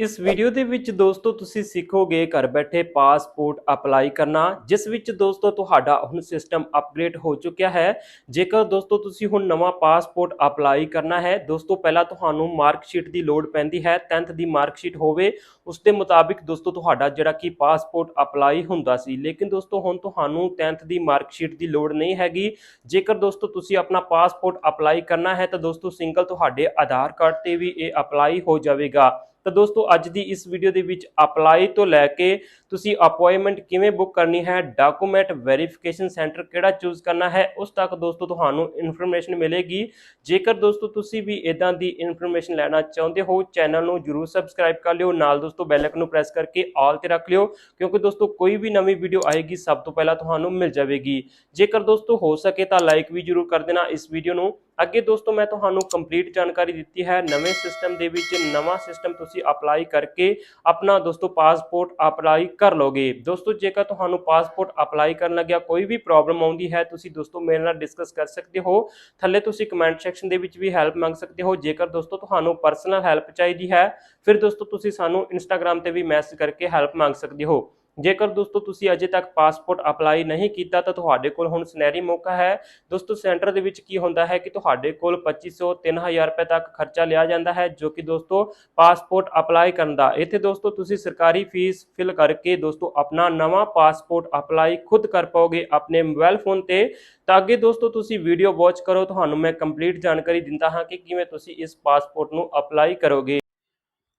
ਇਸ ਵੀਡੀਓ ਦੇ ਵਿੱਚ ਦੋਸਤੋ ਤੁਸੀਂ ਸਿੱਖੋਗੇ ਘਰ ਬੈਠੇ ਪਾਸਪੋਰਟ ਅਪਲਾਈ ਕਰਨਾ, ਜਿਸ ਵਿੱਚ ਦੋਸਤੋ ਤੁਹਾਡਾ ਹੁਣ ਸਿਸਟਮ ਅਪਗ੍ਰੇਡ ਹੋ ਚੁੱਕਿਆ ਹੈ। ਜੇਕਰ ਦੋਸਤੋ ਤੁਸੀਂ ਹੁਣ ਨਵਾਂ ਪਾਸਪੋਰਟ ਅਪਲਾਈ ਕਰਨਾ ਹੈ, ਦੋਸਤੋ ਪਹਿਲਾਂ ਤੁਹਾਨੂੰ ਮਾਰਕ ਸ਼ੀਟ ਦੀ ਲੋੜ ਪੈਂਦੀ ਹੈ 10th ਦੀ ਮਾਰਕ ਸ਼ੀਟ ਹੋਵੇ, ਉਸ ਦੇ ਮੁਤਾਬਿਕ ਦੋਸਤੋ ਤੁਹਾਡਾ ਜਿਹੜਾ ਕਿ ਪਾਸਪੋਰਟ ਅਪਲਾਈ ਹੁੰਦਾ ਸੀ। ਲੇਕਿਨ ਦੋਸਤੋ ਹੁਣ ਤੁਹਾਨੂੰ 10th ਦੀ ਮਾਰਕ ਸ਼ੀਟ ਦੀ ਲੋੜ ਨਹੀਂ ਹੈਗੀ। ਜੇਕਰ ਦੋਸਤੋ ਤੁਸੀਂ ਆਪਣਾ ਪਾਸਪੋਰਟ ਅਪਲਾਈ ਕਰਨਾ ਹੈ, ਤਾਂ ਦੋਸਤੋ ਸਿੰਗਲ ਤੁਹਾਡੇ ਆਧਾਰ ਕਾਰਡ ਤੇ ਵੀ ਇਹ ਅਪਲਾਈ ਹੋ ਜਾਵੇਗਾ। ਤਾਂ ਦੋਸਤੋ, ਅੱਜ ਦੀ ਇਸ ਵੀਡੀਓ ਦੇ ਵਿੱਚ ਅਪਲਾਈ ਤੋਂ ਲੈ ਕੇ ਤੁਸੀਂ ਅਪਾਇੰਟਮੈਂਟ ਕਿਵੇਂ ਬੁੱਕ ਕਰਨੀ ਹੈ ਡਾਕੂਮੈਂਟ ਵੈਰੀਫਿਕੇਸ਼ਨ ਸੈਂਟਰ ਕਿਹੜਾ ਚੂਜ਼ ਕਰਨਾ ਹੈ, ਉਸ ਤੱਕ ਦੋਸਤੋ ਤੁਹਾਨੂੰ ਇਨਫੋਰਮੇਸ਼ਨ ਮਿਲੇਗੀ। ਜੇਕਰ ਦੋਸਤੋ ਤੁਸੀਂ ਵੀ ਇਦਾਂ ਦੀ ਇਨਫੋਰਮੇਸ਼ਨ ਲੈਣਾ ਚਾਹੁੰਦੇ ਹੋ ਚੈਨਲ ਨੂੰ ਜਰੂਰ ਸਬਸਕ੍ਰਾਈਬ ਕਰ ਲਿਓ, ਨਾਲ ਦੋਸਤੋ ਬੈਲ ਆਈਕਨ ਨੂੰ ਪ੍ਰੈਸ ਕਰਕੇ ਆਲ ਤੇ ਰੱਖ ਲਿਓ, ਕਿਉਂਕਿ ਦੋਸਤੋ ਕੋਈ ਵੀ ਨਵੀਂ ਵੀਡੀਓ ਆਏਗੀ, ਸਭ ਤੋਂ ਪਹਿਲਾਂ ਤੁਹਾਨੂੰ ਮਿਲ ਜਾਵੇਗੀ। ਜੇਕਰ ਦੋਸਤੋ ਹੋ ਸਕੇ ਤਾਂ ਲਾਈਕ ਵੀ ਜਰੂਰ ਕਰ ਦੇਣਾ ਇਸ ਵੀਡੀਓ ਨੂੰ। ਅੱਗੇ ਦੋਸਤੋ, ਮੈਂ ਤੁਹਾਨੂੰ ਕੰਪਲੀਟ ਜਾਣਕਾਰੀ ਦਿੱਤੀ ਹੈ। ਨਵੇਂ ਸਿਸਟਮ ਦੇ ਵਿੱਚ ਨਵਾਂ ਸਿਸਟਮ ਤੁਸੀਂ ਅਪਲਾਈ ਕਰਕੇ ਆਪਣਾ ਦੋਸਤੋ ਪਾਸਪੋਰਟ ਅਪਲਾਈ ਕਰ ਲੋਗੇ ਦੋਸਤੋ, ਜੇਕਰ ਤੁਹਾਨੂੰ ਪਾਸਪੋਰਟ ਅਪਲਾਈ ਕਰਨ ਲੱਗਿਆ, ਕੋਈ ਵੀ ਪ੍ਰੋਬਲਮ ਆਉਂਦੀ ਹੈ, ਤੁਸੀਂ ਦੋਸਤੋ ਮੇਰੇ ਨਾਲ ਡਿਸਕਸ ਕਰ ਸਕਦੇ ਹੋ। ਥੱਲੇ ਤੁਸੀਂ ਕਮੈਂਟ ਸੈਕਸ਼ਨ ਦੇ ਵਿੱਚ ਵੀ ਹੈਲਪ ਮੰਗ ਸਕਦੇ ਹੋ। ਜੇਕਰ ਦੋਸਤੋ, ਤੁਹਾਨੂੰ ਪਰਸਨਲ ਹੈਲਪ ਚਾਹੀਦੀ ਹੈ, ਫਿਰ ਦੋਸਤੋ, ਤੁਸੀਂ ਸਾਨੂੰ ਇੰਸਟਾਗ੍ਰam ਤੇ ਵੀ ਮੈਸੇਜ ਕਰਕੇ ਹੈਲਪ ਮੰਗ ਸਕਦੇ ਹੋ। ਜੇਕਰ ਦੋਸਤੋ ਤੁਸੀਂ ਅਜੇ ਤੱਕ ਪਾਸਪੋਰਟ ਅਪਲਾਈ ਨਹੀਂ ਕੀਤਾ, ਤਾਂ ਤੁਹਾਡੇ ਕੋਲ ਹੁਣ ਸੁਨਹਿਰੀ ਮੌਕਾ ਹੈ। ਦੋਸਤੋ ਸੈਂਟਰ ਦੇ ਵਿੱਚ ਕੀ ਹੁੰਦਾ ਹੈ ਕਿ ਤੁਹਾਡੇ ਕੋਲ 2500 3000 ਰੁਪਏ ਤੱਕ ਖਰਚਾ ਲਿਆ ਜਾਂਦਾ ਹੈ, ਜੋ ਕਿ ਦੋਸਤੋ ਪਾਸਪੋਰਟ ਅਪਲਾਈ ਕਰਨ ਦਾ। ਇੱਥੇ ਦੋਸਤੋ ਤੁਸੀਂ ਸਰਕਾਰੀ ਫੀਸ ਫਿਲ ਕਰਕੇ ਦੋਸਤੋ ਆਪਣਾ ਨਵਾਂ ਪਾਸਪੋਰਟ ਅਪਲਾਈ ਖੁਦ ਕਰ ਪਾਓਗੇ ਆਪਣੇ ਮੋਬਾਈਲ ਫੋਨ ਤੇ। ਤਾਂ ਅੱਗੇ ਦੋਸਤੋ ਤੁਸੀਂ ਵੀਡੀਓ ਵਾਚ ਕਰੋ। ਤੁਹਾਨੂੰ ਮੈਂ ਕੰਪਲੀਟ ਜਾਣਕਾਰੀ ਦਿੰਦਾ ਹਾਂ ਕਿ ਕਿਵੇਂ ਤੁਸੀਂ ਇਸ ਪਾਸਪੋਰਟ ਨੂੰ ਅਪਲਾਈ ਕਰੋਗੇ।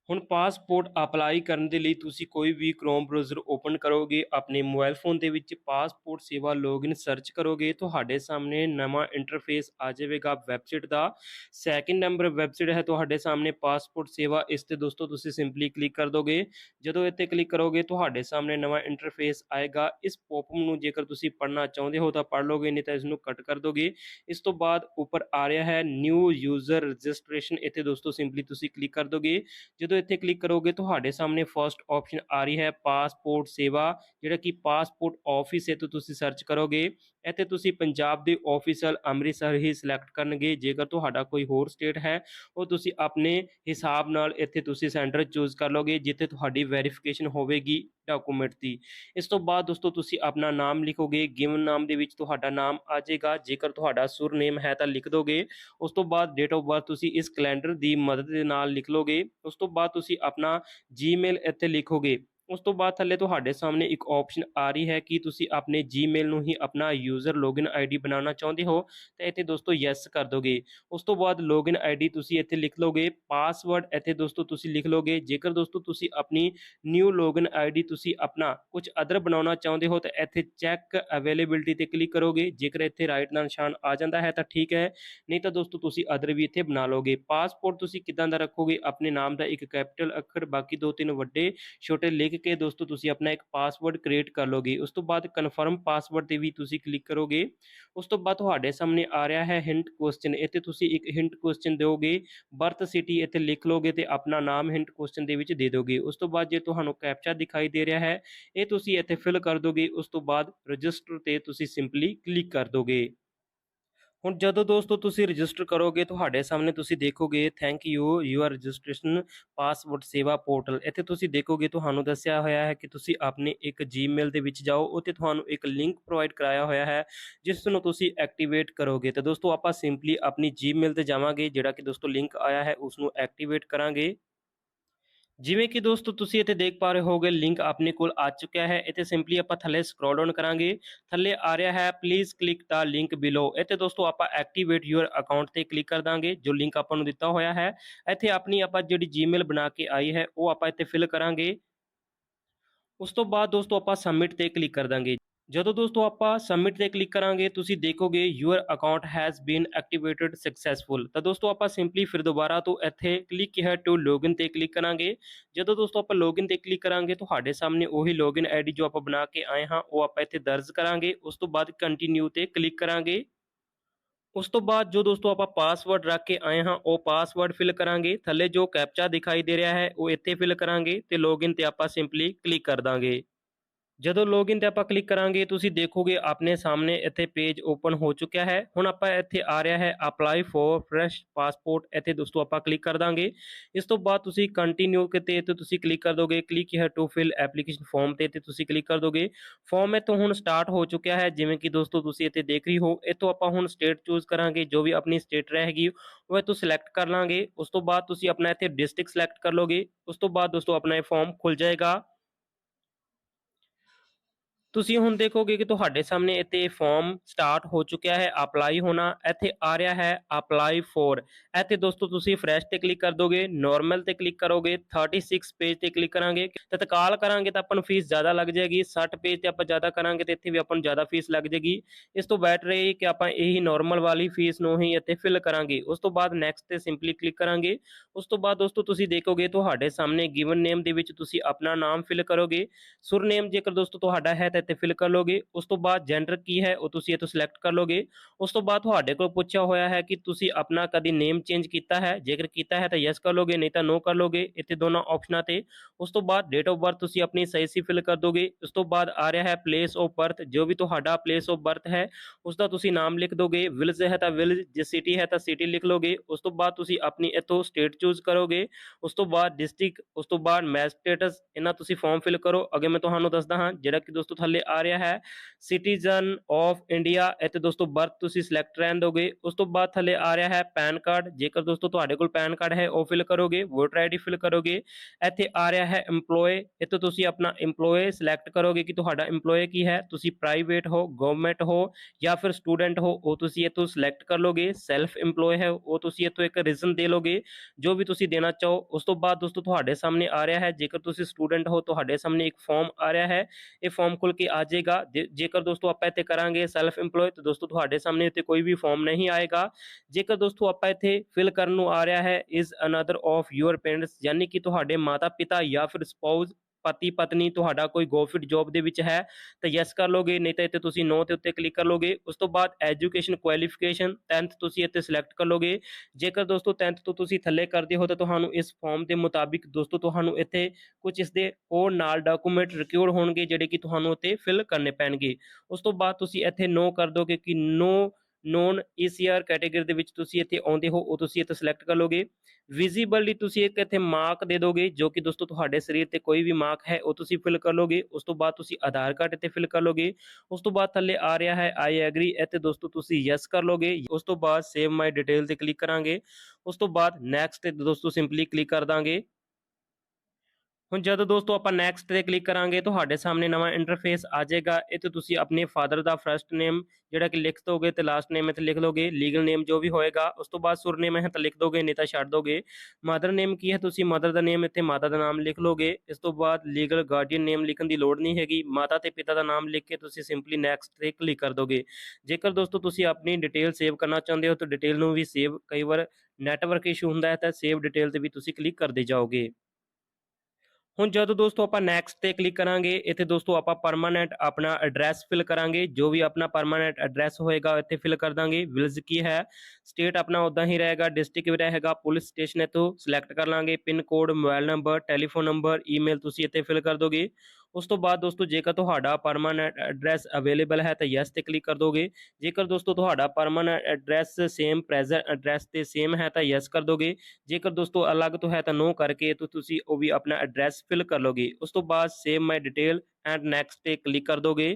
ਹੁਣ ਪਾਸਪੋਰਟ ਅਪਲਾਈ ਕਰਨ ਦੇ ਲਈ ਤੁਸੀਂ ਕੋਈ ਵੀ ਕ੍ਰੋਮ ਬ੍ਰਾਊਜ਼ਰ ਓਪਨ ਕਰੋਗੇ, ਆਪਣੇ ਮੋਬਾਈਲ ਫੋਨ ਦੇ ਵਿੱਚ ਪਾਸਪੋਰਟ ਸੇਵਾ ਲੌਗਇਨ ਸਰਚ ਕਰੋਗੇ, ਤੁਹਾਡੇ ਸਾਹਮਣੇ ਨਵਾਂ ਇੰਟਰਫੇਸ ਆ ਜਾਵੇਗਾ ਵੈਬਸਾਈਟ ਦਾ। ਸੈਕਿੰਡ ਨੰਬਰ ਵੈਬਸਾਈਟ ਹੈ ਤੁਹਾਡੇ ਸਾਹਮਣੇ ਪਾਸਪੋਰਟ ਸੇਵਾ, ਇਸ ਤੇ ਦੋਸਤੋ ਤੁਸੀਂ ਸਿੰਪਲੀ ਕਲਿੱਕ ਕਰ ਦੋਗੇ। ਜਦੋਂ ਇੱਥੇ ਕਲਿੱਕ ਕਰੋਗੇ, ਤੁਹਾਡੇ ਸਾਹਮਣੇ ਨਵਾਂ ਇੰਟਰਫੇਸ ਆਏਗਾ। ਇਸ ਪੌਪਅਪ ਨੂੰ ਜੇਕਰ ਤੁਸੀਂ ਪੜ੍ਹਨਾ ਚਾਹੁੰਦੇ ਹੋ ਤਾਂ ਪੜ੍ਹ ਲੋਗੇ, ਨਹੀਂ ਤਾਂ ਇਸ ਨੂੰ ਕੱਟ ਕਰ ਦੋਗੇ। ਇਸ ਤੋਂ ਬਾਅਦ ਉੱਪਰ ਆ ਰਿਹਾ ਹੈ ਨਿਊ ਯੂਜ਼ਰ ਰਜਿਸਟ੍ਰੇਸ਼ਨ ਇੱਥੇ ਦੋਸਤੋ ਸਿੰਪਲੀ ਤੁਸੀਂ ਕਲਿੱਕ ਕਰ ਦੋਗੇ। ਜਦੋਂ ਇੱਥੇ ਕਲਿੱਕ ਕਰੋਗੇ, ਤੁਹਾਡੇ ਸਾਹਮਣੇ ਫਰਸਟ ਆਪਸ਼ਨ ਆ ਰਹੀ ਹੈ ਪਾਸਪੋਰਟ ਸੇਵਾ, ਜਿਹੜਾ ਕਿ ਪਾਸਪੋਰਟ ਆਫਿਸ ਹੈ, ਤੋਂ ਤੁਸੀਂ ਸਰਚ ਕਰੋਗੇ। ਇੱਥੇ ਤੁਸੀਂ ਪੰਜਾਬ ਦੇ ਆਫੀਸਲ ਅੰਮ੍ਰਿਤਸਰ ਹੀ ਸਿਲੈਕਟ ਕਰਨਗੇ, ਜੇਕਰ ਤੁਹਾਡਾ ਕੋਈ ਹੋਰ ਸਟੇਟ ਹੈ, ਉਹ ਤੁਸੀਂ ਆਪਣੇ ਹਿਸਾਬ ਨਾਲ ਇੱਥੇ ਤੁਸੀਂ ਸੈਂਟਰ ਚੂਜ਼ ਕਰ ਲਓਗੇ, ਜਿੱਥੇ ਤੁਹਾਡੀ ਵੈਰੀਫਿਕੇਸ਼ਨ ਹੋਵੇਗੀ ਡਾਕੂਮੈਂਟ ਦੀ। ਇਸ ਤੋਂ ਬਾਅਦ ਦੋਸਤੋ ਤੁਸੀਂ ਆਪਣਾ ਨਾਮ ਲਿਖੋਗੇ ਗਿਵਨ ਨਾਮ ਦੇ ਵਿੱਚ ਤੁਹਾਡਾ ਨਾਮ ਆ ਜਾਏਗਾ, ਜੇਕਰ ਤੁਹਾਡਾ ਸੁਰਨੇਮ ਹੈ ਤਾਂ ਲਿਖ ਦੋਗੇ। ਉਸ ਤੋਂ ਬਾਅਦ ਡੇਟ ਆਫ ਬਰਥ ਤੁਸੀਂ ਇਸ ਕੈਲੰਡਰ ਦੀ ਮਦਦ ਦੇ ਨਾਲ ਲਿਖ ਲੋਗੇ ਉਸ ਤੋਂ ਬਾਅਦ ਤੁਸੀਂ ਆਪਣਾ ਜੀਮੇਲ ਇੱਥੇ ਲਿਖੋਗੇ। ਉਸ ਤੋਂ ਬਾਅਦ ਥੱਲੇ ਤੁਹਾਡੇ ਸਾਹਮਣੇ ਇੱਕ ਆਪਸ਼ਨ ਆ ਰਹੀ ਹੈ ਕਿ ਤੁਸੀਂ ਆਪਣੇ ਜੀਮੇਲ ਨੂੰ ਹੀ ਆਪਣਾ ਯੂਜ਼ਰ ਲੌਗਇਨ ਆਈਡੀ ਬਣਾਉਣਾ ਚਾਹੁੰਦੇ ਹੋ, ਤਾਂ ਇੱਥੇ ਦੋਸਤੋ ਯੈਸ ਕਰ ਦੋਗੇ। ਉਸ ਤੋਂ ਬਾਅਦ ਲੌਗਇਨ ਆਈਡੀ ਤੁਸੀਂ ਇੱਥੇ ਲਿਖ ਲੋਗੇ ਪਾਸਵਰਡ ਇੱਥੇ ਦੋਸਤੋ ਤੁਸੀਂ ਲਿਖ ਲੋਗੇ ਜੇਕਰ ਦੋਸਤੋ ਤੁਸੀਂ ਆਪਣੀ ਨਿਊ ਲੌਗਇਨ ਆਈਡੀ ਤੁਸੀਂ ਆਪਣਾ ਕੁਝ ਅਦਰ ਬਣਾਉਣਾ ਚਾਹੁੰਦੇ ਹੋ, ਤਾਂ ਇੱਥੇ ਚੈੱਕ ਅਵੇਲੇਬਿਲਟੀ ਤੇ ਕਲਿੱਕ ਕਰੋਗੇ। ਜੇਕਰ ਇੱਥੇ ਰਾਈਟ ਦਾ ਨਿਸ਼ਾਨ ਆ ਜਾਂਦਾ ਹੈ ਤਾਂ ਠੀਕ ਹੈ। ਨਹੀਂ ਤਾਂ ਦੋਸਤੋ ਤੁਸੀਂ ਅਦਰ ਵੀ ਇੱਥੇ ਬਣਾ ਲੋਗੇ ਪਾਸਪੋਰਟ ਤੁਸੀਂ ਕਿਦਾਂ ਦਾ ਰੱਖੋਗੇ? ਆਪਣੇ ਨਾਮ ਦਾ ਇੱਕ ਕੈਪੀਟਲ ਅੱਖਰ, ਬਾਕੀ ਦੋ ਤਿੰਨ ਵੱਡੇ ਛੋਟੇ ਲਿਖ ਕੇ ਦੋਸਤੋ ਤੁਸੀਂ ਆਪਣਾ ਇੱਕ ਪਾਸਵਰਡ ਕ੍ਰੀਏਟ ਕਰ ਲੋਗੇ ਉਸ ਤੋਂ ਬਾਅਦ ਕਨਫਰਮ ਪਾਸਵਰਡ ਤੇ ਵੀ ਤੁਸੀਂ ਕਲਿੱਕ ਕਰੋਗੇ, ਉਸ ਤੋਂ ਬਾਅਦ ਤੁਹਾਡੇ ਸਾਹਮਣੇ ਆ ਰਿਹਾ ਹੈ ਹਿੰਟ ਕੁਐਸਚਨ ਇੱਥੇ ਤੁਸੀਂ ਇੱਕ ਹਿੰਟ ਕੁਐਸਚਨ ਦਿਓਗੇ ਬਰਥ ਸਿਟੀ ਇੱਥੇ ਲਿਖ ਲੋਗੇ ਤੇ ਆਪਣਾ ਨਾਮ ਹਿੰਟ ਕੁਐਸਚਨ ਦੇ ਵਿੱਚ ਦੇ ਦੋਗੇ, ਉਸ ਤੋਂ ਬਾਅਦ ਜੇ ਤੁਹਾਨੂੰ ਕੈਪਚਾ ਦਿਖਾਈ ਦੇ ਰਿਹਾ ਹੈ, ਇਹ ਤੁਸੀਂ ਇੱਥੇ ਫਿਲ ਕਰ ਦੋਗੇ, ਉਸ ਤੋਂ ਬਾਅਦ ਰਜਿਸਟਰ ਤੇ ਤੁਸੀਂ ਸਿੰਪਲੀ ਕਲਿੱਕ ਕਰ ਦੋਗੇ। ਹੁਣ ਜਦੋਂ ਦੋਸਤੋ ਤੁਸੀਂ ਰਜਿਸਟਰ ਕਰੋਗੇ, ਤੁਹਾਡੇ ਸਾਹਮਣੇ ਤੁਸੀਂ ਦੇਖੋਗੇ thank you your registration password Seva portal. ਇੱਥੇ ਤੁਸੀਂ ਦੇਖੋਗੇ, ਤੁਹਾਨੂੰ ਦੱਸਿਆ ਹੋਇਆ ਹੈ ਕਿ ਤੁਸੀਂ ਆਪਣੇ ਇੱਕ ਜੀਮੇਲ ਦੇ ਵਿੱਚ ਜਾਓ, ਉੱਥੇ ਤੁਹਾਨੂੰ ਇੱਕ ਲਿੰਕ ਪ੍ਰੋਵਾਈਡ ਕਰਾਇਆ ਹੋਇਆ ਹੈ, ਜਿਸ ਨੂੰ ਤੁਸੀਂ ਐਕਟੀਵੇਟ ਕਰੋਗੇ। ਤਾਂ ਦੋਸਤੋ ਆਪਾਂ ਸਿੰਪਲੀ ਆਪਣੀ ਜੀਮੇਲ ਤੇ ਜਾਵਾਂਗੇ, ਜਿਹੜਾ ਕਿ ਦੋਸਤੋ ਲਿੰਕ ਆਇਆ ਹੈ ਉਸ ਨੂੰ ਐਕਟੀਵੇਟ ਕਰਾਂਗੇ। ਜਿਵੇਂ ਕਿ ਦੋਸਤੋ, ਤੁਸੀਂ ਇੱਥੇ ਦੇਖ ਪਾ ਰਹੇ ਹੋਗੇ ਲਿੰਕ ਆਪਣੇ ਕੋਲ ਆ ਚੁੱਕਿਆ ਹੈ। ਇੱਥੇ ਸਿੰਪਲੀ ਆਪਾਂ ਥੱਲੇ ਸਕਰੋਲ ਡਾਊਨ ਕਰਾਂਗੇ। ਥੱਲੇ ਆ ਰਿਹਾ ਹੈ please click the link below ਇੱਥੇ ਦੋਸਤੋ, ਆਪਾਂ ਐਕਟੀਵੇਟ ਯੂਅਰ ਅਕਾਊਂਟ ਤੇ ਕਲਿੱਕ ਕਰ ਦਾਂਗੇ, ਜੋ ਲਿੰਕ ਆਪਾਂ ਨੂੰ ਦਿੱਤਾ ਹੋਇਆ ਹੈ। ਇੱਥੇ ਆਪਣੀ ਆਪਾਂ ਜਿਹੜੀ ਜੀਮੇਲ ਬਣਾ ਕੇ ਆਈ ਹੈ, ਉਹ ਆਪਾਂ ਇੱਥੇ ਫਿਲ ਕਰਾਂਗੇ। ਉਸ ਤੋਂ ਬਾਅਦ ਦੋਸਤੋ, ਆਪਾਂ ਸਬਮਿਟ ਤੇ ਕਲਿੱਕ ਕਰ ਦਾਂਗੇ। ਜਦੋਂ ਦੋਸਤੋ ਆਪਾਂ ਸਬਮਿਟ ਤੇ ਕਲਿੱਕ ਕਰਾਂਗੇ ਤੁਸੀਂ ਦੇਖੋਗੇ your account has been activated successful ਤਾਂ ਦੋਸਤੋ ਆਪਾਂ ਸਿੰਪਲੀ ਫਿਰ ਦੁਬਾਰਾ ਤੋਂ ਇੱਥੇ ਕਲਿੱਕ ਹੈ ਟੂ ਲੌਗਇਨ ਤੇ ਕਲਿੱਕ ਕਰਾਂਗੇ ਜਦੋਂ ਦੋਸਤੋ ਆਪਾਂ ਲੌਗਇਨ ਤੇ ਕਲਿੱਕ ਕਰਾਂਗੇ ਤੁਹਾਡੇ ਸਾਹਮਣੇ ਉਹੀ ਲੌਗਇਨ ਆਈਡੀ ਜੋ ਆਪਾਂ ਬਣਾ ਕੇ ਆਏ ਹਾਂ ਉਹ ਆਪਾਂ ਇੱਥੇ ਦਰਜ ਕਰਾਂਗੇ ਉਸ ਤੋਂ ਬਾਅਦ ਕੰਟੀਨਿਊ ਤੇ ਕਲਿੱਕ ਕਰਾਂਗੇ ਉਸ ਤੋਂ ਬਾਅਦ ਜੋ ਦੋਸਤੋ ਆਪਾਂ ਪਾਸਵਰਡ ਰੱਖ ਕੇ ਆਏ ਹਾਂ ਉਹ ਪਾਸਵਰਡ ਫਿਲ ਕਰਾਂਗੇ ਥੱਲੇ ਜੋ ਕੈਪਚਾ ਦਿਖਾਈ ਦੇ ਰਿਹਾ ਹੈ ਉਹ ਇੱਥੇ ਫਿਲ ਕਰਾਂਗੇ ਤੇ ਲੌਗਇਨ ਤੇ ਆਪਾਂ ਸਿੰਪਲੀ ਕਲਿੱਕ ਕਰ ਦਾਂਗੇ ਜਦੋਂ ਲੌਗਇਨ ਤੇ ਆਪਾਂ ਕਲਿੱਕ ਕਰਾਂਗੇ, ਤੁਸੀਂ ਦੇਖੋਗੇ ਆਪਣੇ ਸਾਹਮਣੇ ਇੱਥੇ ਪੇਜ ਓਪਨ ਹੋ ਚੁੱਕਿਆ ਹੈ। ਹੁਣ ਆਪਾਂ ਇੱਥੇ ਆ ਰਿਹਾ ਹੈ ਅਪਲਾਈ ਫॉर ਫਰੈਸ਼ ਪਾਸਪੋਰਟ ਇੱਥੇ ਦੋਸਤੋ ਆਪਾਂ ਕਲਿੱਕ ਕਰ ਦਾਂਗੇ। ਇਸ ਤੋਂ ਬਾਅਦ ਤੁਸੀਂ ਕੰਟੀਨਿਊ ਕਿਤੇ ਤੇ ਤੁਸੀਂ ਕਲਿੱਕ ਕਰ ਦੋਗੇ। ਕਲਿੱਕ ਹੈ ਟੂ ਫਿਲ ਐਪਲੀਕੇਸ਼ਨ ਫਾਰਮ ਤੇ ਤੇ ਤੁਸੀਂ ਕਲਿੱਕ ਕਰ ਦੋਗੇ। ਫਾਰਮ ਇਹ ਤੋਂ ਹੁਣ ਸਟਾਰਟ ਹੋ ਚੁੱਕਿਆ ਹੈ, ਜਿਵੇਂ ਕਿ ਦੋਸਤੋ ਤੁਸੀਂ ਇੱਥੇ ਦੇਖ ਰਹੀ ਹੋ ਇਹ ਤੋਂ ਆਪਾਂ ਹੁਣ ਸਟੇਟ ਚੂਜ਼ ਕਰਾਂਗੇ, ਜੋ ਵੀ ਆਪਣੀ ਸਟੇਟ ਰਹੇਗੀ, ਉਹ ਇਹ ਤੋਂ ਸਿਲੈਕਟ ਕਰ ਲਾਂਗੇ। ਉਸ ਤੋਂ ਬਾਅਦ ਤੁਸੀਂ ਆਪਣਾ ਇੱਥੇ ਡਿਸਟ੍ਰਿਕਟ ਸਿਲੈਕਟ ਕਰ ਲੋਗੇ। ਉਸ ਤੋਂ ਬਾਅਦ ਦੋਸਤੋ ਆਪਣਾ ਇਹ ਫਾਰਮ ਖੁੱਲ ਜਾਏਗਾ। ਤੁਸੀਂ ਹੁਣ ਦੇਖੋਗੇ ਕਿ ਤੁਹਾਡੇ ਸਾਹਮਣੇ ਇੱਥੇ ਫਾਰਮ ਸਟਾਰਟ ਹੋ ਚੁੱਕਿਆ ਹੈ ਅਪਲਾਈ ਹੋਣਾ, ਇੱਥੇ ਆ ਰਿਹਾ ਹੈ ਅਪਲਾਈ ਫੋਰ ਇੱਥੇ ਦੋਸਤੋ ਤੁਸੀਂ ਫਰੈਸ਼ ਤੇ ਕਲਿੱਕ ਕਰ ਦੋਗੇ ਨਾਰਮਲ ਤੇ ਕਲਿੱਕ ਕਰੋਗੇ 36 ਪੇਜ ਤੇ ਕਲਿੱਕ ਕਰਾਂਗੇ। ਤਤਕਾਲ ਕਰਾਂਗੇ ਤਾਂ ਆਪਾਂ ਨੂੰ ਫੀਸ ਜ਼ਿਆਦਾ ਲੱਗ ਜਾਏਗੀ 60 ਪੇਜ ਤੇ ਆਪਾਂ ਜ਼ਿਆਦਾ ਕਰਾਂਗੇ ਤੇ ਇੱਥੇ ਵੀ ਆਪਾਂ ਨੂੰ ਜ਼ਿਆਦਾ ਫੀਸ ਲੱਗ ਜਾਏਗੀ। ਇਸ ਤੋਂ ਬੈਟਰ ਇਹ ਕਿ ਆਪਾਂ ਇਹੀ ਨਾਰਮਲ ਵਾਲੀ ਫੀਸ ਨੂੰ ਹੀ ਇੱਥੇ ਫਿਲ ਕਰਾਂਗੇ। ਉਸ ਤੋਂ ਬਾਅਦ ਨੈਕਸਟ ਤੇ ਸਿੰਪਲੀ ਕਲਿੱਕ ਕਰਾਂਗੇ। ਉਸ ਤੋਂ ਬਾਅਦ ਦੋਸਤੋ ਤੁਸੀਂ ਦੇਖੋਗੇ ਤੁਹਾਡੇ ਸਾਹਮਣੇ ਗਿਵਨ ਨੇਮ ਦੇ ਵਿੱਚ ਤੁਸੀਂ ਆਪਣਾ ਨਾਮ ਫਿਲ ਕਰੋਗੇ। ਸੁਰਨੇਮ ਜੇਕਰ ਦੋਸਤੋ ਤੁਹਾਡਾ ਹੈ ਤਾਂ ਇੱਥੇ ਫਿਲ ਕਰ ਲੋਗੇ ਉਸ ਤੋਂ ਬਾਅਦ ਜੈਂਡਰ ਕੀ ਹੈ, ਉਹ ਤੁਸੀਂ ਇੱਥੋਂ ਸਿਲੈਕਟ ਕਰ ਲੋਗੇ ਉਸ ਤੋਂ ਬਾਅਦ ਤੁਹਾਡੇ ਕੋਲ ਪੁੱਛਿਆ ਹੋਇਆ ਹੈ ਕਿ ਤੁਸੀਂ ਆਪਣਾ ਕਦੀ ਨੇਮ ਚੇਂਜ ਕੀਤਾ ਹੈ। ਜੇਕਰ ਕੀਤਾ ਹੈ ਤਾਂ ਯੈਸ ਕਰ ਲੋਗੇ ਨਹੀਂ ਤਾਂ ਨੋ ਕਰ ਲੋਗੇ ਇੱਥੇ ਦੋਨੋਂ ਆਪਸ਼ਨਾਂ ਤੇ। ਉਸ ਤੋਂ ਬਾਅਦ ਡੇਟ ਆਫ ਬਰਥ ਤੁਸੀਂ ਆਪਣੀ ਸਹੀ ਸੀ ਫਿਲ ਕਰ ਦੋਗੇ। ਉਸ ਤੋਂ ਬਾਅਦ ਆ ਰਿਹਾ ਹੈ ਪਲੇਸ ਆਫ ਬਰਥ ਜੋ ਵੀ ਤੁਹਾਡਾ ਪਲੇਸ ਆਫ ਬਰਥ ਹੈ, ਉਸ ਦਾ ਤੁਸੀਂ ਨਾਮ ਲਿਖ ਦੋਗੇ। ਵਿਲਜ ਹੈ ਤਾਂ ਵਿਲਜ ਜੇ ਸਿਟੀ ਹੈ ਤਾਂ ਸਿਟੀ ਲਿਖ ਲੋਗੇ ਉਸ ਤੋਂ ਬਾਅਦ ਤੁਸੀਂ ਆਪਣੀ ਇੱਥੋਂ ਸਟੇਟ ਚੂਜ਼ ਕਰੋਗੇ। ਉਸ ਤੋਂ ਬਾਅਦ ਡਿਸਟ੍ਰਿਕਟ ਉਸ ਤੋਂ ਬਾਅਦ ਮੈਚ ਸਟੇਟਸ ਇਹਨਾਂ ਤੁਸੀਂ ਫਾਰਮ ਫਿਲ ਕਰੋ। ਅੱਗੇ ਮੈਂ ਤੁਹਾਨੂੰ ਦੱਸਦਾ ਹਾਂ ਜਿਹੜਾ ਕਿ ਦੋਸਤੋ ਥੱਲੇ ਆ ਰਿਹਾ ਹੈ। ਸਿਟੀਜ਼ਨ ਆਫ ਇੰਡੀਆ ਇੱਥੇ ਦੋਸਤੋ ਬਰਥ ਤੁਸੀਂ ਸਿਲੈਕਟ ਰਹਿਣ ਦੋਗੇ। ਉਸ ਤੋਂ ਬਾਅਦ ਥੱਲੇ ਆ ਰਿਹਾ ਹੈ ਪੈਨ ਕਾਰਡ ਜੇਕਰ ਦੋਸਤੋ ਤੁਹਾਡੇ ਕੋਲ ਪੈਨ ਕਾਰਡ ਹੈ, ਉਹ ਫਿਲ ਕਰੋਗੇ ਵੋਟਰ ਆਈਡੀ ਫਿਲ ਕਰੋਗੇ। ਇੱਥੇ ਆ ਰਿਹਾ ਹੈ EMPLOYE ਇੱਥੇ ਤੁਸੀਂ ਆਪਣਾ EMPLOYE ਸਿਲੈਕਟ ਕਰੋਗੇ ਕਿ ਤੁਹਾਡਾ EMPLOYE ਕੀ ਹੈ। ਤੁਸੀਂ ਪ੍ਰਾਈਵੇਟ ਹੋ ਗਵਰਨਮੈਂਟ ਹੋ ਜਾਂ ਫਿਰ ਸਟੂਡੈਂਟ ਹੋ, ਉਹ ਤੁਸੀਂ ਇੱਥੋਂ ਸਿਲੈਕਟ ਕਰ ਲੋਗੇ। ਸੈਲਫ EMPLOYE ਹੈ, ਉਹ ਤੁਸੀਂ ਇੱਥੋਂ ਇੱਕ ਰੀਜ਼ਨ ਦੇ ਲੋਗੇ, ਜੋ ਵੀ ਤੁਸੀਂ ਦੇਣਾ ਚਾਹੋ। ਉਸ ਤੋਂ ਬਾਅਦ ਦੋਸਤੋ ਤੁਹਾਡੇ ਸਾਹਮਣੇ ਆ ਰਿਹਾ ਹੈ। ਜੇਕਰ ਤੁਸੀਂ ਸਟੂਡੈਂਟ ਹੋ, ਤੁਹਾਡੇ ਸਾਹਮਣੇ ਇੱਕ ਫਾਰਮ ਆ ਰਿਹਾ ਹੈ। ਇਹ ਫਾਰਮ ਖੁੱਲ ਕੇ ਆ ਜਾਏਗਾ। ਜੇ- ਜੇਕਰ ਦੋਸਤੋ ਆਪਾਂ ਇੱਥੇ ਕਰਾਂਗੇ ਸੈਲਫ EMPLOYE ਤਾਂ ਦੋਸਤੋ ਤੁਹਾਡੇ ਸਾਹਮਣੇ ਇੱਥੇ ਕੋਈ ਵੀ ਫਾਰਮ ਨਹੀਂ ਆਏਗਾ। ਜੇਕਰ ਦੋਸਤੋ ਆਪਾਂ ਇੱਥੇ ਫਿਲ ਕਰਨ ਨੂੰ ਆ ਰਿਹਾ ਹੈ is another of your parents ਯਾਨੀ ਕਿ ਤੁਹਾਡੇ ਮਾਤਾ ਪਿਤਾ ਜਾਂ ਫਿਰ ਸਪਾਊਸ ਪਤੀ ਪਤਨੀ ਤੁਹਾਡਾ ਕੋਈ ਗਵਰਨਮੈਂਟ ਜੌਬ ਦੇ ਵਿੱਚ ਹੈ, ਤਾਂ ਯੈਸ ਕਰ ਲੋਗੇ, ਨਹੀਂ ਤਾਂ ਇੱਥੇ ਤੁਸੀਂ ਨੋ ਤੇ ਉੱਤੇ ਕਲਿੱਕ ਕਰ ਲੋਗੇ। ਉਸ ਤੋਂ ਬਾਅਦ ਐਜੂਕੇਸ਼ਨ ਕੁਆਲੀਫਿਕੇਸ਼ਨ 10th ਤੁਸੀਂ ਇੱਥੇ ਸਿਲੈਕਟ ਕਰ ਲੋਗੇ। ਜੇਕਰ ਦੋਸਤੋ 10th ਤੋਂ ਤੁਸੀਂ ਥੱਲੇ ਕਰਦੇ ਹੋ ਤਾਂ ਤੁਹਾਨੂੰ ਇਸ ਫਾਰਮ ਦੇ ਮੁਤਾਬਿਕ ਦੋਸਤੋ ਤੁਹਾਨੂੰ ਇੱਥੇ ਕੁਝ ਇਸ ਦੇ ਹੋਰ ਨਾਲ ਡਾਕੂਮੈਂਟ ਰਿਕਿਉਰਡ ਹੋਣਗੇ, ਜਿਹੜੇ ਕਿ ਤੁਹਾਨੂੰ ਉੱਤੇ ਫਿਲ ਕਰਨੇ ਪੈਣਗੇ। ਉਸ ਤੋਂ ਬਾਅਦ ਤੁਸੀਂ ਇੱਥੇ ਨੋ ਕਰ ਦੋਗੇ ਕਿ ਨੋ ਨੋਨ ਈਸੀਆਰ ਕੈਟਾਗਰੀ ਦੇ ਵਿੱਚ ਤੁਸੀਂ ਇੱਥੇ ਆਉਂਦੇ ਹੋ, ਉਹ ਤੁਸੀਂ ਇੱਥੇ ਸਿਲੈਕਟ ਕਰ ਲੋਗੇ ਵਿਜ਼ੀਬਲੀ ਤੁਸੀਂ ਇੱਕ ਇੱਥੇ ਮਾਰਕ ਦੇ ਦੋਗੇ, ਜੋ ਕਿ ਦੋਸਤੋ ਤੁਹਾਡੇ ਸਰੀਰ ਤੇ ਕੋਈ ਵੀ ਮਾਰਕ ਹੈ, ਉਹ ਤੁਸੀਂ ਫਿਲ ਕਰ ਲੋਗੇ ਉਸ ਤੋਂ ਬਾਅਦ ਤੁਸੀਂ ਆਧਾਰ ਕਾਰਡ ਇੱਥੇ ਫਿਲ ਕਰ ਲੋਗੇ ਉਸ ਤੋਂ ਬਾਅਦ ਥੱਲੇ ਆ ਰਿਹਾ ਹੈ ਆਈ ਐਗਰੀ ਇੱਥੇ ਦੋਸਤੋ ਤੁਸੀਂ ਯੈਸ ਕਰ ਲੋਗੇ ਉਸ ਤੋਂ ਬਾਅਦ ਸੇਵ ਮਾਈ ਡਿਟੇਲ ਤੇ ਕਲਿੱਕ ਕਰਾਂਗੇ। ਉਸ ਤੋਂ ਬਾਅਦ ਨੈਕਸਟ ਤੇ ਦੋਸਤੋ ਸਿੰਪਲੀ ਕਲਿੱਕ ਕਰ ਦਾਂਗੇ। ਹੁਣ ਜਦੋਂ ਦੋਸਤੋ ਆਪਾਂ ਨੈਕਸਟ ਤੇ ਕਲਿੱਕ ਕਰਾਂਗੇ, ਤੁਹਾਡੇ ਸਾਹਮਣੇ ਨਵਾਂ ਇੰਟਰਫੇਸ ਆ ਜਾਏਗਾ। ਇੱਥੇ ਤੁਸੀਂ ਆਪਣੇ ਫਾਦਰ ਦਾ ਫਰਸਟ ਨੇਮ ਜਿਹੜਾ ਕਿ ਲਿਖ ਦੋਗੇ ਤੇ ਲਾਸਟ ਨੇਮ ਇੱਥੇ ਲਿਖ ਲੋਗੇ ਲੀਗਲ ਨੇਮ ਜੋ ਵੀ ਹੋਏਗਾ, ਉਸ ਤੋਂ ਬਾਅਦ ਸੁਰਨੇਮ ਹੈ ਤਾਂ ਲਿਖ ਦੋਗੇ, ਨਹੀਂ ਤਾਂ ਛੱਡ ਦੋਗੇ। ਮਦਰ ਨੇਮ ਕੀ ਹੈ? ਤੁਸੀਂ ਮਦਰ ਦਾ ਨੇਮ ਇੱਥੇ ਮਾਤਾ ਦਾ ਨਾਮ ਲਿਖ ਲੋਗੇ। ਇਸ ਤੋਂ ਬਾਅਦ ਲੀਗਲ ਗਾਰਡੀਅਨ ਨੇਮ ਲਿਖਣ ਦੀ ਲੋੜ ਨਹੀਂ ਹੈਗੀ। ਮਾਤਾ ਤੇ ਪਿਤਾ ਦਾ ਨਾਮ ਲਿਖ ਕੇ ਤੁਸੀਂ ਸਿੰਪਲੀ ਨੈਕਸਟ ਤੇ ਕਲਿੱਕ ਕਰ ਦੋਗੇ। ਜੇਕਰ ਦੋਸਤੋ ਤੁਸੀਂ ਆਪਣੀ ਡਿਟੇਲ ਸੇਵ ਕਰਨਾ ਚਾਹੁੰਦੇ ਹੋ, ਤਾਂ ਡਿਟੇਲ ਨੂੰ ਵੀ ਸੇਵ ਕਈ ਵਾਰ ਨੈਟਵਰਕ ਇਸ਼ੂ ਹੁੰਦਾ ਹੈ, ਤਾਂ ਸੇਵ ਡਿਟੇਲ ਤੇ ਵੀ ਤੁਸੀਂ ਕਲਿੱਕ ਕਰਦੇ ਜਾਓਗੇ। ਹੁਣ ਜਦੋਂ ਦੋਸਤੋ ਆਪਾਂ ਨੈਕਸਟ ਤੇ ਕਲਿੱਕ ਕਰਾਂਗੇ, ਇੱਥੇ ਦੋਸਤੋ ਆਪਾਂ ਪਰਮਾਨੈਂਟ ਆਪਣਾ ਐਡਰੈਸ ਫਿਲ ਕਰਾਂਗੇ, ਜੋ ਵੀ ਆਪਣਾ ਪਰਮਾਨੈਂਟ ਐਡਰੈਸ ਹੋਏਗਾ ਇੱਥੇ ਫਿਲ ਕਰ ਦਾਂਗੇ। ਵਿਲਜ ਕੀ ਹੈ? ਸਟੇਟ ਆਪਣਾ ਉਦਾਂ ਹੀ ਰਹੇਗਾ ਡਿਸਟ੍ਰਿਕਟ ਵੀ ਰਹੇਗਾ, ਪੁਲਿਸ ਸਟੇਸ਼ਨ ਇੱਥੋਂ ਸਿਲੈਕਟ ਕਰ ਲਾਂਗੇ। Pin code mobile number telephone number email ਤੁਸੀਂ ਇੱਥੇ ਫਿਲ ਕਰ ਦੋਗੇ। ਉਸ ਤੋਂ ਬਾਅਦ ਦੋਸਤੋ ਜੇਕਰ ਤੁਹਾਡਾ ਪਰਮਾਨੈਂਟ ਐਡਰੈਸ ਅਵੇਲੇਬਲ ਹੈ ਤਾਂ ਯੈਸ ਤੇ ਕਲਿੱਕ ਕਰ ਦੋਗੇ ਜੇਕਰ ਦੋਸਤੋ ਤੁਹਾਡਾ permanent address same present address ਤੇ ਸੇਮ ਹੈ ਤਾਂ ਯੈਸ ਕਰ ਦੋਗੇ ਜੇਕਰ ਦੋਸਤੋ ਅਲੱਗ ਤੋਂ ਹੈ ਤਾਂ ਨੋ ਕਰਕੇ ਤਾਂ ਤੁਸੀਂ ਉਹ ਵੀ ਆਪਣਾ ਐਡਰੈਸ ਫਿਲ ਕਰ ਲੋਗੇ ਉਸ ਤੋਂ ਬਾਅਦ save my detail and next ਤੇ ਕਲਿੱਕ ਕਰ ਦੋਗੇ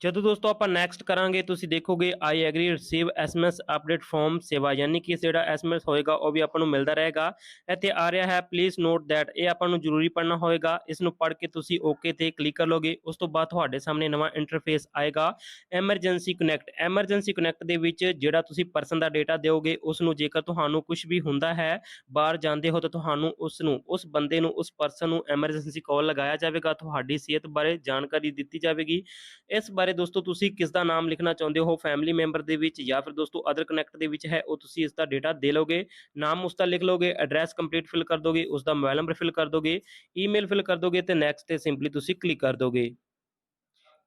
ਜਦੋਂ ਦੋਸਤੋ ਆਪਾਂ ਨੈਕਸਟ ਕਰਾਂਗੇ, ਤੁਸੀਂ ਦੇਖੋਗੇ I agree receive SMS update form ਸੇਵਾ, ਯਾਨੀ ਕਿ ਜਿਹੜਾ ਐਸਐਮਐਸ ਹੋਏਗਾ, ਉਹ ਵੀ ਆਪਾਂ ਨੂੰ ਮਿਲਦਾ ਰਹੇਗਾ। ਇੱਥੇ ਆ ਰਿਹਾ ਹੈ ਪਲੀਜ਼ ਨੋਟ ਥੈਟ ਇਹ ਆਪਾਂ ਨੂੰ ਜ਼ਰੂਰੀ ਪੜਨਾ ਹੋਏਗਾ। ਇਸ ਨੂੰ ਪੜ੍ਹ ਕੇ ਤੁਸੀਂ ਓਕੇ ਤੇ ਕਲਿੱਕ ਕਰ ਲੋਗੇ। ਉਸ ਤੋਂ ਬਾਅਦ ਤੁਹਾਡੇ ਸਾਹਮਣੇ ਨਵਾਂ ਇੰਟਰਫੇਸ ਆਏਗਾ ਐਮਰਜੈਂਸੀ ਕਨੈਕਟ ਐਮਰਜੈਂਸੀ ਕਨੈਕਟ ਦੇ ਵਿੱਚ ਜਿਹੜਾ ਤੁਸੀਂ ਪਰਸਨ ਦਾ ਡੇਟਾ ਦਿਓਗੇ ਉਸ ਨੂੰ ਜੇਕਰ ਤੁਹਾਨੂੰ ਕੁਝ ਵੀ ਹੁੰਦਾ ਹੈ, ਬਾਹਰ ਜਾਂਦੇ ਹੋ ਤਾਂ ਤੁਹਾਨੂੰ ਉਸ ਨੂੰ ਉਸ ਬੰਦੇ ਨੂੰ, ਉਸ ਪਰਸਨ ਨੂੰ ਐਮਰਜੈਂਸੀ ਕਾਲ ਲਗਾਇਆ ਜਾਵੇਗਾ। ਤੁਹਾਡੀ ਸਿਹਤ ਬਾਰੇ ਜਾਣਕਾਰੀ ਦਿੱਤੀ ਜਾਵੇਗੀ। ਇਸ ਬਾਰੇ ਦੋਸਤੋ, ਤੁਸੀਂ ਕਿਸ ਦਾ ਨਾਮ ਲਿਖਣਾ ਚਾਹੁੰਦੇ ਹੋ? ਫੈਮਿਲੀ ਮੈਂਬਰ ਦੇ ਵਿੱਚ ਜਾਂ ਫਿਰ ਦੋਸਤੋ ਅਦਰ ਕਨੈਕਟ ਦੇ ਵਿੱਚ ਹੈ, ਉਹ ਤੁਸੀਂ ਇਸ ਦਾ ਡੇਟਾ ਦੇ ਲੋਗੇ ਨਾਮ ਉਸ ਦਾ ਲਿਖ ਲੋਗੇ ਐਡਰੈਸ ਕੰਪਲੀਟ ਫਿਲ ਕਰ ਦੋਗੇ ਉਸ ਦਾ ਮੋਬਾਈਲ ਨੰਬਰ ਫਿਲ ਕਰ ਦੋਗੇ ਈਮੇਲ ਫਿਲ ਕਰ ਦੋਗੇ ਤੇ ਨੈਕਸਟ ਤੇ ਸਿੰਪਲੀ ਤੁਸੀਂ ਕਲਿੱਕ ਕਰ ਦੋਗੇ।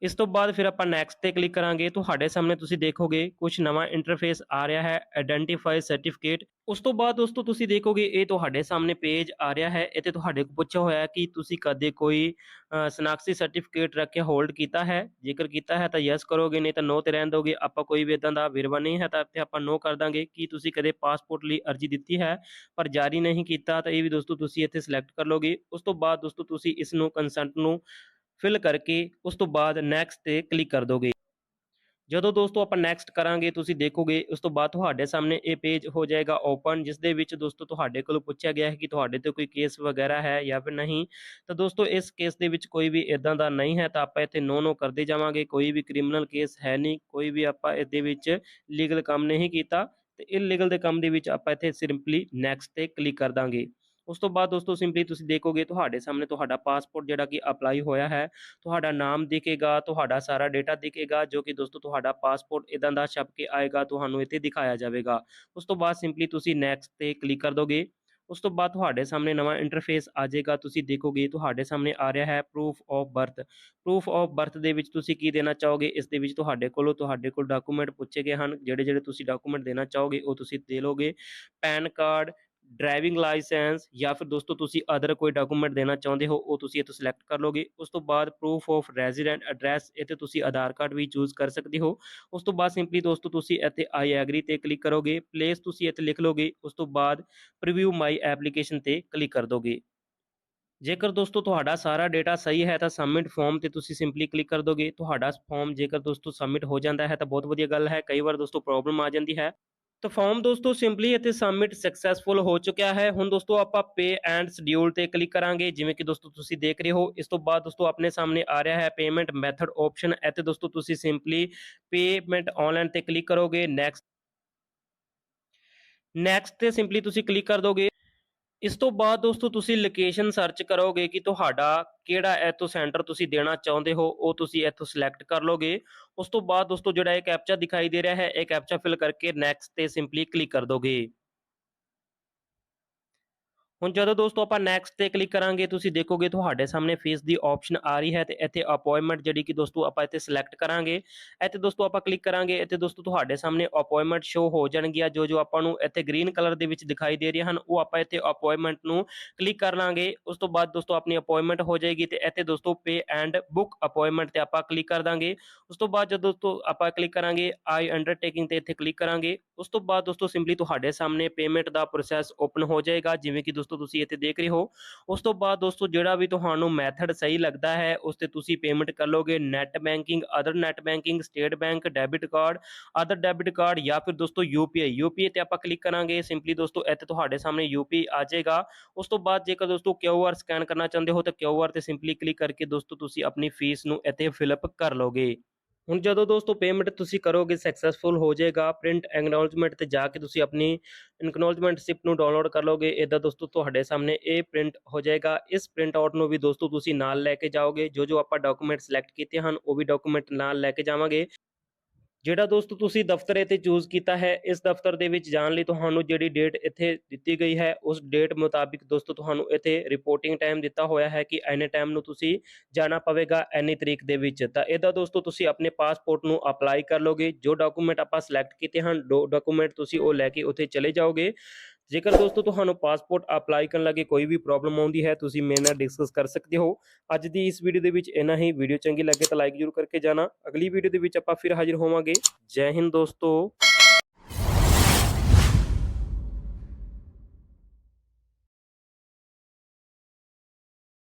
ਇਸ ਤੋਂ ਬਾਅਦ ਫਿਰ ਆਪਾਂ ਨੈਕਸਟ ਤੇ ਕਲਿੱਕ ਕਰਾਂਗੇ। ਤੁਹਾਡੇ ਸਾਹਮਣੇ ਤੁਸੀਂ ਦੇਖੋਗੇ ਕੁਝ ਨਵਾਂ ਇੰਟਰਫੇਸ ਆ ਰਿਹਾ ਹੈ ਆਇਡੈਂਟੀਫਾਈ ਸਰਟੀਫਿਕੇਟ ਉਸ ਤੋਂ ਬਾਅਦ ਦੋਸਤੋ ਤੁਸੀਂ ਦੇਖੋਗੇ ਇਹ ਤੁਹਾਡੇ ਸਾਹਮਣੇ ਪੇਜ ਆ ਰਿਹਾ ਹੈ। ਇੱਥੇ ਤੁਹਾਡੇ ਕੋਲ ਪੁੱਛਿਆ ਹੋਇਆ ਕਿ ਤੁਸੀਂ ਕਦੇ ਕੋਈ ਅ, ਸਰਟੀਫਿਕੇਟ ਰੱਖ ਕੇ ਹੋਲਡ ਕੀਤਾ ਹੈ? ਜੇਕਰ ਕੀਤਾ ਹੈ ਤਾਂ ਯੈਸ ਕਰੋਗੇ ਨਹੀਂ ਤਾਂ ਨੋ ਤੇ ਰਹਿਣ ਦੋਗੇ। ਆਪਾਂ ਕੋਈ ਵੀ ਇਦਾਂ ਦਾ ਵੇਰਵਾ ਨਹੀਂ ਹੈ ਤਾਂ ਇੱਥੇ ਆਪਾਂ ਨੋ ਕਰ ਦਾਂਗੇ। ਕਿ ਤੁਸੀਂ ਕਦੇ ਪਾਸਪੋਰਟ ਲਈ ਅਰਜ਼ੀ ਦਿੱਤੀ ਹੈ ਪਰ ਜਾਰੀ ਨਹੀਂ ਕੀਤਾ ਤਾਂ ਇਹ ਵੀ ਦੋਸਤੋ ਤੁਸੀਂ ਇੱਥੇ ਸਿਲੈਕਟ ਕਰ ਲੋਗੇ। ਉਸ ਤੋਂ ਬਾਅਦ ਦੋਸਤੋ ਤੁਸੀਂ ਇਸ ਨੂੰ ਕੰਸੈਂਟ ਨੂੰ ਫਿਲ ਕਰਕੇ ਉਸ ਤੋਂ ਬਾਅਦ ਨੈਕਸਟ ਤੇ ਕਲਿੱਕ ਕਰ ਦੋਗੇ। ਜਦੋਂ ਦੋਸਤੋ ਆਪਾਂ ਨੈਕਸਟ ਕਰਾਂਗੇ, ਤੁਸੀਂ ਦੇਖੋਗੇ, ਉਸ ਤੋਂ ਬਾਅਦ ਤੁਹਾਡੇ ਸਾਹਮਣੇ ਇਹ ਪੇਜ ਹੋ ਜਾਏਗਾ ਓਪਨ ਜਿਸ ਦੇ ਵਿੱਚ ਦੋਸਤੋ ਤੁਹਾਡੇ ਕੋਲੋਂ ਪੁੱਛਿਆ ਗਿਆ ਹੈ ਕਿ ਤੁਹਾਡੇ ਤੇ ਕੋਈ ਕੇਸ ਵਗੈਰਾ ਹੈ ਜਾਂ ਫਿਰ ਨਹੀਂ। ਤਾਂ ਦੋਸਤੋ ਇਸ ਕੇਸ ਦੇ ਵਿੱਚ ਕੋਈ ਵੀ ਇਦਾਂ ਦਾ ਨਹੀਂ ਹੈ, ਤਾਂ ਆਪਾਂ ਇੱਥੇ ਨੋ ਨੋ ਕਰਦੇ ਜਾਵਾਂਗੇ। ਕੋਈ ਵੀ ਕ੍ਰਿਮੀਨਲ ਕੇਸ ਹੈ ਨਹੀਂ, ਕੋਈ ਵੀ ਆਪਾਂ ਇਹਦੇ ਵਿੱਚ ਲੀਗਲ ਕੰਮ ਨਹੀਂ ਕੀਤਾ। ਤੇ ਇਲੀਗਲ ਦੇ ਕੰਮ ਦੇ ਵਿੱਚ ਆਪਾਂ ਇੱਥੇ ਸਿੰਪਲੀ ਨੈਕਸਟ ਤੇ ਕਲਿੱਕ ਕਰ ਦਾਂਗੇ। ਉਸ ਤੋਂ ਬਾਅਦ ਦੋਸਤੋ ਸਿੰਪਲੀ ਤੁਸੀਂ ਦੇਖੋਗੇ ਤੁਹਾਡੇ ਸਾਹਮਣੇ ਤੁਹਾਡਾ ਪਾਸਪੋਰਟ ਜਿਹੜਾ ਕਿ ਅਪਲਾਈ ਹੋਇਆ ਹੈ, ਤੁਹਾਡਾ ਨਾਮ ਦਿਖੇਗਾ, ਤੁਹਾਡਾ ਸਾਰਾ ਡੇਟਾ ਦਿਖੇਗਾ, ਜੋ ਕਿ ਦੋਸਤੋ ਤੁਹਾਡਾ ਪਾਸਪੋਰਟ ਇਦਾਂ ਦਾ ਛਪ ਕੇ ਆਏਗਾ, ਤੁਹਾਨੂੰ ਇੱਥੇ ਦਿਖਾਇਆ ਜਾਵੇਗਾ। ਉਸ ਤੋਂ ਬਾਅਦ ਸਿੰਪਲੀ ਤੁਸੀਂ ਨੈਕਸਟ ਤੇ ਕਲਿੱਕ ਕਰ ਦੋਗੇ। ਉਸ ਤੋਂ ਬਾਅਦ ਤੁਹਾਡੇ ਸਾਹਮਣੇ ਨਵਾਂ ਇੰਟਰਫੇਸ ਆ ਜਾਏਗਾ, ਤੁਸੀਂ ਦੇਖੋਗੇ ਤੁਹਾਡੇ ਸਾਹਮਣੇ ਆ ਰਿਹਾ ਹੈ proof of birth proof of birth ਦੇ ਵਿੱਚ ਤੁਸੀਂ ਕੀ ਦੇਣਾ ਚਾਹੋਗੇ? ਇਸ ਦੇ ਵਿੱਚ ਤੁਹਾਡੇ ਕੋਲੋਂ ਤੁਹਾਡੇ ਕੋਲ ਡਾਕੂਮੈਂਟ ਪੁੱਛੇ ਗਏ ਹਨ। ਜਿਹੜੇ ਜਿਹੜੇ ਤੁਸੀਂ ਡਾਕੂਮੈਂਟ ਦੇਣਾ ਚਾਹੋਗੇ, ਉਹ ਤੁਸੀਂ ਦੇ ਲੋਗੇ ਪੈਨ ਕਾਰਡ ਡਰਾਈਵਿੰਗ ਲਾਇਸੈਂਸ ਜਾਂ ਫਿਰ ਦੋਸਤੋ ਤੁਸੀਂ ਅਦਰ ਕੋਈ ਡਾਕੂਮੈਂਟ ਦੇਣਾ ਚਾਹੁੰਦੇ ਹੋ, ਉਹ ਤੁਸੀਂ ਇੱਥੋਂ ਸਿਲੈਕਟ ਕਰ ਲੋਗੇ ਉਸ ਤੋਂ ਬਾਅਦ ਪ੍ਰੂਫ ਆਫ ਰੈਜ਼ੀਡੈਂਟ ਐਡਰੈਸ ਇੱਥੇ ਤੁਸੀਂ ਆਧਾਰ ਕਾਰਡ ਵੀ ਚੂਜ਼ ਕਰ ਸਕਦੇ ਹੋ। ਉਸ ਤੋਂ ਬਾਅਦ ਸਿੰਪਲੀ ਦੋਸਤੋ ਤੁਸੀਂ ਇੱਥੇ ਆਈ ਐਗਰੀ ਤੇ ਕਲਿੱਕ ਕਰੋਗੇ। ਪਲੇਸ ਤੁਸੀਂ ਇੱਥੇ ਲਿਖ ਲੋਗੇ ਉਸ ਤੋਂ ਬਾਅਦ ਪ੍ਰੀਵਿਊ ਮਾਈ ਐਪਲੀਕੇਸ਼ਨ ਤੇ ਕਲਿੱਕ ਕਰ ਦੋਗੇ। ਜੇਕਰ ਦੋਸਤੋ ਤੁਹਾਡਾ ਸਾਰਾ ਡੇਟਾ ਸਹੀ ਹੈ ਤਾਂ ਸਬਮਿਟ ਫਾਰਮ ਤੇ ਤੁਸੀਂ ਸਿੰਪਲੀ ਕਲਿੱਕ ਕਰ ਦੋਗੇ। ਤੁਹਾਡਾ ਫਾਰਮ ਜੇਕਰ ਦੋਸਤੋ ਸਬਮਿਟ ਹੋ ਜਾਂਦਾ ਹੈ ਤਾਂ ਬਹੁਤ ਵਧੀਆ ਗੱਲ ਹੈ। ਕਈ ਵਾਰ ਦੋਸਤੋ ਪ੍ਰੋਬਲਮ ਆ ਜਾਂਦੀ ਹੈ। ਤਾਂ ਫਾਰਮ ਦੋਸਤੋ ਸਿੰਪਲੀ ਅਤੇ ਸਬਮਿਟ ਸਕਸੈਸਫੁਲ ਹੋ ਚੁੱਕਿਆ ਹੈ। ਹੁਣ ਦੋਸਤੋ ਆਪਾਂ ਪੇ ਐਂਡ ਸ਼ਡਿਊਲ ਤੇ ਕਲਿੱਕ ਕਰਾਂਗੇ। ਜਿਵੇਂ ਕਿ ਦੋਸਤੋ ਤੁਸੀਂ ਦੇਖ ਰਹੇ ਹੋ, ਇਸ ਤੋਂ ਬਾਅਦ ਦੋਸਤੋ ਆਪਣੇ ਸਾਹਮਣੇ ਆ ਰਿਹਾ ਹੈ ਪੇਮੈਂਟ ਮੈਥਡ ਆਪਸ਼ਨ ਇੱਥੇ ਦੋਸਤੋ ਤੁਸੀਂ ਸਿੰਪਲੀ ਪੇਮੈਂਟ ਆਨਲਾਈਨ ਤੇ ਕਲਿੱਕ ਕਰੋਗੇ। ਨੈਕਸਟ ਨੈਕਸਟ ਤੇ ਸਿੰਪਲੀ ਤੁਸੀਂ ਕਲਿੱਕ ਕਰ ਦੋਗੇ। ਇਸ ਤੋਂ ਬਾਅਦ ਦੋਸਤੋ ਤੁਸੀਂ ਲੋਕੇਸ਼ਨ ਸਰਚ ਕਰੋਗੇ ਕਿ ਤੁਹਾਡਾ ਕਿਹੜਾ ਇੱਥੋਂ ਸੈਂਟਰ ਤੁਸੀਂ ਦੇਣਾ ਚਾਹੁੰਦੇ ਹੋ, ਉਹ ਤੁਸੀਂ ਇੱਥੋਂ ਸਿਲੈਕਟ ਕਰ ਲੋਗੇ ਉਸ ਤੋਂ ਬਾਅਦ ਦੋਸਤੋ ਜਿਹੜਾ ਇਹ ਕੈਪਚਾ ਦਿਖਾਈ ਦੇ ਰਿਹਾ ਹੈ, ਇਹ ਕੈਪਚਾ ਫਿਲ ਕਰਕੇ ਨੈਕਸਟ ਤੇ ਸਿੰਪਲੀ ਕਲਿੱਕ ਕਰ ਦੋਗੇ। ਹੁਣ ਜਦੋਂ ਦੋਸਤੋ ਆਪਾਂ ਨੈਕਸਟ ਤੇ ਕਲਿੱਕ ਕਰਾਂਗੇ, ਤੁਸੀਂ ਦੇਖੋਗੇ ਤੁਹਾਡੇ ਸਾਹਮਣੇ ਫੀਸ ਦੀ ਆਪਸ਼ਨ ਆ ਰਹੀ ਹੈ ਤੇ ਇੱਥੇ ਅਪਾਇੰਟਮੈਂਟ ਜਿਹੜੀ ਕਿ ਦੋਸਤੋ ਆਪਾਂ ਇੱਥੇ ਸਿਲੈਕਟ ਕਰਾਂਗੇ। ਇੱਥੇ ਦੋਸਤੋ ਆਪਾਂ ਕਲਿੱਕ ਕਰਾਂਗੇ, ਇੱਥੇ ਦੋਸਤੋ ਤੁਹਾਡੇ ਸਾਹਮਣੇ ਅਪਾਇੰਟਮੈਂਟ ਸ਼ੋ ਹੋ ਜਾਣਗੀਆਂ। ਜੋ ਜੋ ਆਪਾਂ ਨੂੰ ਇੱਥੇ ਗ੍ਰੀਨ ਕਲਰ ਦੇ ਵਿੱਚ ਦਿਖਾਈ ਦੇ ਰਹੀਆਂ ਹਨ, ਉਹ ਆਪਾਂ ਇੱਥੇ ਅਪਾਇੰਟਮੈਂਟ ਨੂੰ ਕਲਿੱਕ ਕਰ ਲਾਂਗੇ। ਉਸ ਤੋਂ ਬਾਅਦ ਦੋਸਤੋ ਆਪਣੀ ਅਪਾਇੰਟਮੈਂਟ ਹੋ ਜਾਏਗੀ ਤੇ ਇੱਥੇ ਦੋਸਤੋ ਪੇ ਐਂਡ ਬੁੱਕ ਅਪਾਇੰਟਮੈਂਟ ਤੇ ਆਪਾਂ ਕਲਿੱਕ ਕਰ ਦਾਂਗੇ। ਉਸ ਤੋਂ ਬਾਅਦ ਜਦੋਂ ਦੋਸਤੋ ਆਪਾਂ ਕਲਿੱਕ ਕਰਾਂਗੇ ਆਈ ਅੰਡਰਟੇਕਿੰਗ ਤੇ ਇੱਥੇ ਕਲਿੱਕ ਕਰਾਂਗੇ। ਉਸ ਤੋਂ ਬਾਅਦ ਦੋਸਤੋ ਸਿੰਪਲੀ ਤੁਹਾਡੇ ਸਾਹਮਣੇ ਪੇਮੈਂਟ ਦਾ ਪ੍ਰੋਸੈਸ ਓਪਨ ਹੋ ਜਾਏਗਾ, ਜਿਵੇਂ ਕਿ ਦੋਸਤੋ ਤੁਸੀਂ ਇੱਥੇ ਦੇਖ ਰਹੇ ਹੋ। ਉਸ ਤੋਂ ਬਾਅਦ ਦੋਸਤੋ, ਜਿਹੜਾ ਵੀ ਤੁਹਾਨੂੰ ਮੈਥਡ ਸਹੀ ਲੱਗਦਾ ਹੈ, ਉਸ ਤੇ ਤੁਸੀਂ ਪੇਮੈਂਟ ਕਰ ਲੋਗੇ net banking other net banking State Bank debit card other debit card ਜਾਂ ਫਿਰ ਦੋਸਤੋ ਯੂਪੀਆਈ ਯੂਪੀਆਈ ਤੇ ਆਪਾਂ ਕਲਿੱਕ ਕਰਾਂਗੇ। ਸਿੰਪਲੀ ਦੋਸਤੋ, ਇੱਥੇ ਤੁਹਾਡੇ ਸਾਹਮਣੇ ਯੂਪੀਆਈ ਆ ਜਾਏਗਾ। ਉਸ ਤੋਂ ਬਾਅਦ ਜੇਕਰ ਦੋਸਤੋ ਕਿਊਆਰ ਸਕੈਨ ਕਰਨਾ ਚਾਹੁੰਦੇ ਹੋ, ਤਾਂ ਕਿਊਆਰ ਤੇ ਸਿੰਪਲੀ ਕਲਿੱਕ ਕਰਕੇ ਦੋਸਤੋ, ਤੁਸੀਂ ਆਪਣੀ ਫੀਸ ਨੂੰ ਇੱਥੇ ਫਿਲਅਪ ਕਰ ਲੋਗੇ ਹੁਣ ਜਦੋਂ ਦੋਸਤੋ ਪੇਮੈਂਟ ਤੁਸੀਂ ਕਰੋਗੇ ਸਕਸੈਸਫੁਲ ਹੋ ਜਾਏਗਾ ਪ੍ਰਿੰਟ ਐਕਨੋਲਜਮੈਂਟ ਤੇ ਜਾ ਕੇ ਤੁਸੀਂ ਆਪਣੀ ਐਕਨੋਲਜਮੈਂਟ ਸਿਪ ਨੂੰ ਡਾਊਨਲੋਡ ਕਰ ਲੋਗੇ ਇਦਾਂ ਦੋਸਤੋ ਤੁਹਾਡੇ ਸਾਹਮਣੇ ਇਹ ਪ੍ਰਿੰਟ ਹੋ ਜਾਏਗਾ। ਇਸ ਪ੍ਰਿੰਟ ਆਊਟ ਨੂੰ ਵੀ ਦੋਸਤੋ ਤੁਸੀਂ ਨਾਲ ਲੈ ਕੇ ਜਾਓਗੇ ਜੋ ਜੋ ਆਪਾਂ ਡਾਕੂਮੈਂਟ ਸਿਲੈਕਟ ਕੀਤੇ ਹਨ, ਉਹ ਵੀ ਡਾਕੂਮੈਂਟ ਨਾਲ ਲੈ ਕੇ ਜਾਵਾਂਗੇ। ਜਿਹੜਾ ਦੋਸਤੋ ਤੁਸੀਂ ਦਫ਼ਤਰ ਇੱਥੇ ਚੂਜ਼ ਕੀਤਾ ਹੈ, ਇਸ ਦਫ਼ਤਰ ਦੇ ਵਿੱਚ ਜਾਣ ਲਈ ਤੁਹਾਨੂੰ ਜਿਹੜੀ ਡੇਟ ਇੱਥੇ ਦਿੱਤੀ ਗਈ ਹੈ, ਉਸ ਡੇਟ ਮੁਤਾਬਿਕ ਦੋਸਤੋ ਤੁਹਾਨੂੰ ਇੱਥੇ ਰਿਪੋਰਟਿੰਗ ਟਾਈਮ ਦਿੱਤਾ ਹੋਇਆ ਹੈ ਕਿ ਐਨੇ ਟਾਈਮ ਨੂੰ ਤੁਸੀਂ ਜਾਣਾ ਪਵੇਗਾ ਐਨੀ ਤਰੀਕ ਦੇ ਵਿੱਚ। ਤਾਂ ਇਹਦਾ ਦੋਸਤੋ ਤੁਸੀਂ ਆਪਣੇ ਪਾਸਪੋਰਟ ਨੂੰ ਅਪਲਾਈ ਕਰ ਲੋਗੇ ਜੋ ਡਾਕੂਮੈਂਟ ਆਪਾਂ ਸਿਲੈਕਟ ਕੀਤੇ ਹਨ ਡਾਕੂਮੈਂਟ ਤੁਸੀਂ ਉਹ ਲੈ ਕੇ ਉੱਥੇ ਚਲੇ ਜਾਓਗੇ। ਜੇਕਰ ਦੋਸਤੋ ਤੁਹਾਨੂੰ ਪਾਸਪੋਰਟ ਅਪਲਾਈ ਕਰਨ ਲੱਗੇ ਕੋਈ ਵੀ ਪ੍ਰੋਬਲਮ ਆਉਂਦੀ ਹੈ, ਤੁਸੀਂ ਮੇਰੇ ਨਾਲ ਡਿਸਕਸ ਕਰ ਸਕਦੇ ਹੋ। ਅੱਜ ਦੀ ਇਸ ਵੀਡੀਓ ਦੇ ਵਿੱਚ ਇੰਨਾ ਹੀ। ਵੀਡੀਓ ਚੰਗੀ ਲੱਗੇ ਤਾਂ ਲਾਈਕ ਜ਼ਰੂਰ ਕਰਕੇ ਜਾਣਾ। ਅਗਲੀ ਵੀਡੀਓ ਦੇ ਵਿੱਚ ਆਪਾਂ ਫਿਰ ਹਾਜ਼ਰ ਹੋਵਾਂਗੇ। ਜੈ ਹਿੰਦ ਦੋਸਤੋ।